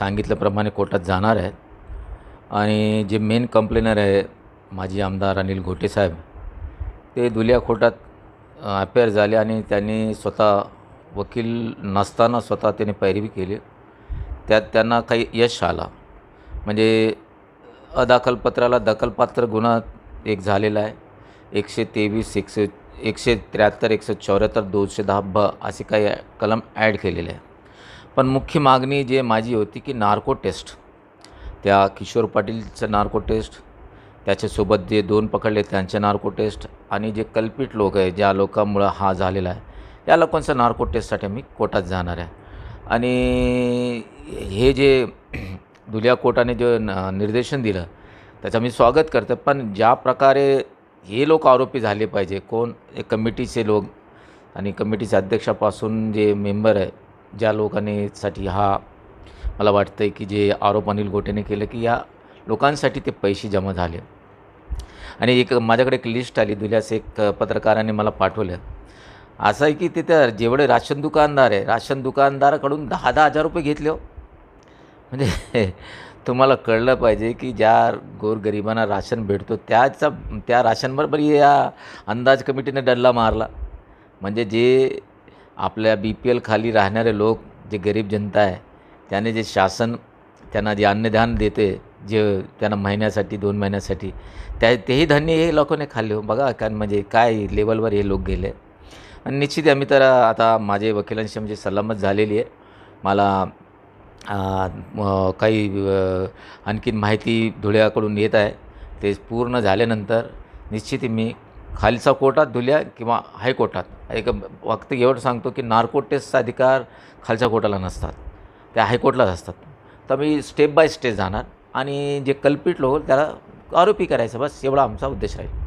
सांगितल्याप्रमाणे कोर्टात जाणार आहेत. आणि जे मेन कंप्लेनर आहे माजी आमदार अनिल घोटे साहेब ते दुलिया कोर्टात अपेअर झाले आणि त्यांनी स्वतः वकील नसताना स्वतः त्याने पैरवी केली. त्यात त्यांना काही यश आला. म्हणजे अदाखलपत्राला दखलपात्र गुन्हा एक झालेला आहे. एकशे तेवीस एकशे एकशे त्र्याहत्तर एकशे चौऱ्याहत्तर दोनशे दहा ब असे काही कलम ॲड केलेले आहे पण मुख्य मागणी जे माझी होती की नार्को टेस्ट. त्या किशोर पाटीलचं नार्को टेस्ट त्याच्यासोबत जे दोन पकडले त्यांचे नार्को टेस्ट आणि जे कल्पित लोक आहे ज्या लोकांमुळं हा झालेला आहे या लोकांचं नार्को टेस्टसाठी मी कोर्टात जाणार आहे. आणि हे जे दुलिया कोर्टाने जे न निर्देशन दिलं त्याचं मी स्वागत करतो पण ज्या प्रकारे हे लोक आरोपी झाले पाहिजे कोण कमिटीचे लोक आणि कमिटीच्या अध्यक्षापासून जे मेंबर आहे ज्या लोकांनीसाठी हा मला वाटतं आहे की जे आरोप अनिल गोटेने केलं की या लोकांसाठी ते पैसे जमा झाले. आणि एक माझ्याकडे एक लिस्ट आली दुल्यास एक पत्रकाराने मला पाठवलं असं आहे की तिथं जेवढे राशन दुकानदार आहे राशन दुकानदाराकडून दहा दहा हजार रुपये घेतले हो. म्हणजे तुम्हाला कळलं पाहिजे की ज्या गोरगरिबांना राशन भेटतो त्याचा त्या राशनबरोबर या अंदाज कमिटीने डल्ला मारला. म्हणजे जे आपल्या बी पी एल खाली राहणारे लोक जे गरीब जनता आहे त्याने जे शासन त्यांना जे अन्नधान देते जे त्यांना महिन्यासाठी दोन महिन्यासाठी त्या तेही धान्य हे लोकांनी खाल्ले. हो बघा कारण म्हणजे काय लेवलवर हे लोक गेले. आणि निश्चित आम्ही तर आता माझे वकिलांशी म्हणजे सल्लामत झालेली आहे. मला काही आणखीन माहिती धुळ्याकडून येत आहे. ते पूर्ण झाल्यानंतर निश्चित मी खालचा कोर्टात धुल्या किंवा हायकोर्टात एक वक्त एवढं सांगतो की नार्को टेस्टचा अधिकार खालच्या कोर्टाला नसतात. त्या हायकोर्टलाच असतात. तर मी स्टेप बाय स्टेप जाणार आणि जे कल्पित लोक त्याला आरोपी करायचं बस एवढा आमचा उद्देश राहील.